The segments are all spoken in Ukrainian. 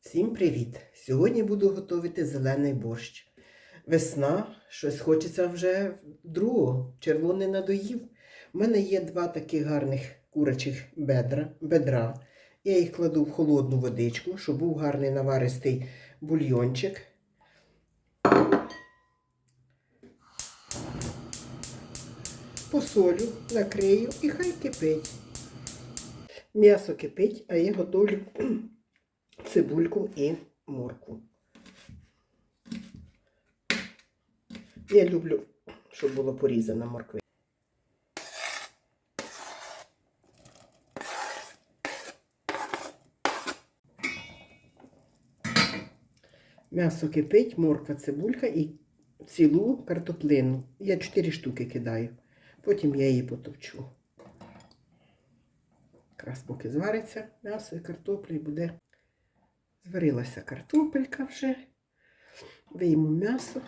Всім привіт! Сьогодні буду готувати зелений борщ. Весна, щось хочеться вже другого, червоний надоїв. У мене є два таких гарних курячих бедра, бедра. Я їх кладу в холодну водичку, щоб був гарний наваристий бульйончик. Посолю, накрию і хай кипить. М'ясо кипить, а я готовлю цибульку і морку. Я люблю, щоб було порізана морква. М'ясо кипить, морква, цибулька і цілу картоплину. Я 4 штуки кидаю. Потім я її потовчу. Якраз поки звариться м'ясо і картопля і буде Зварилася картопелька вже. Вийму м'ясо.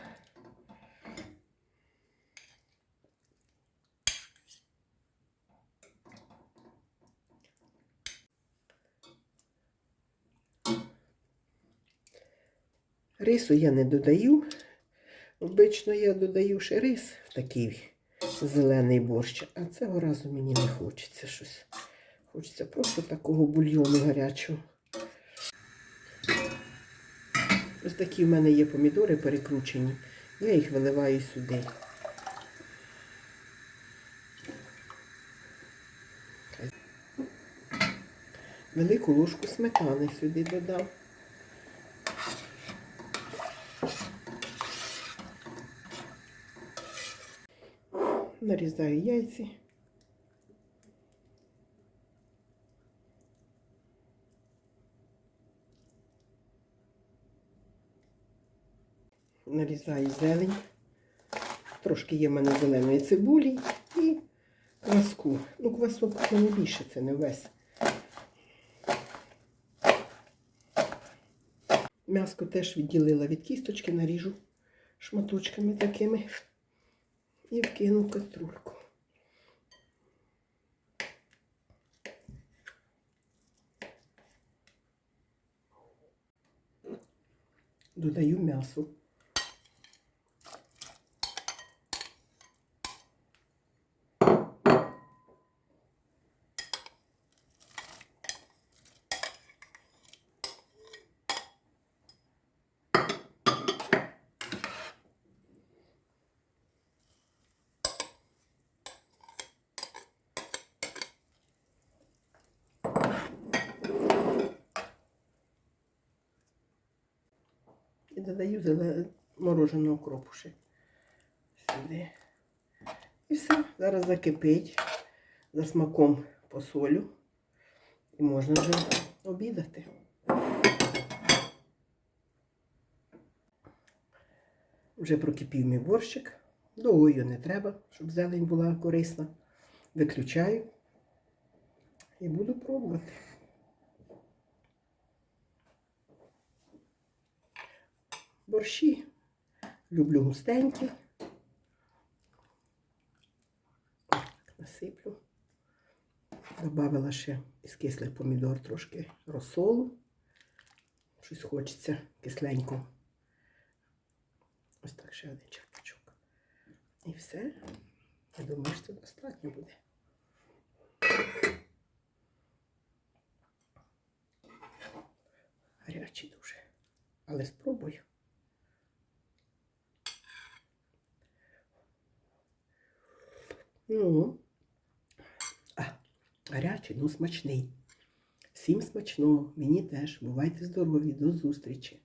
Рису я не додаю. Обично я додаю ще рис в такий зелений борщ, а цього разу мені не хочеться щось. Хочеться просто такого бульйону гарячого. Ось такі в мене є помідори перекручені. Я їх виливаю сюди. Велику ложку сметани сюди додав. Нарізаю яйці. Нарізаю зелень. Трошки є в мене зеленої цибулі і кваску. Ну, квасок це не більше, це не весь. М'яско теж відділила від кісточки, наріжу шматочками такими і вкину в каструльку. Додаю м'ясо. І додаю зеле... мороженого кропу ще сюди. І все, зараз закипить, за смаком посолю. І можна вже обідати. Вже прокипів мій борщик. Довго його не треба, щоб зелень була корисна. Виключаю і буду пробувати. Борщі. Люблю густенькі. Насиплю. Добавила ще із кислих помідор трошки розсолу. Щось хочеться кисленько. Ось так ще один черпачок. І все. Я думаю, що достатньо буде. Гарячий дуже. Але спробую. Ну, а, гарячий, ну смачний. Всім смачного, мені теж. Бувайте здорові, до зустрічі!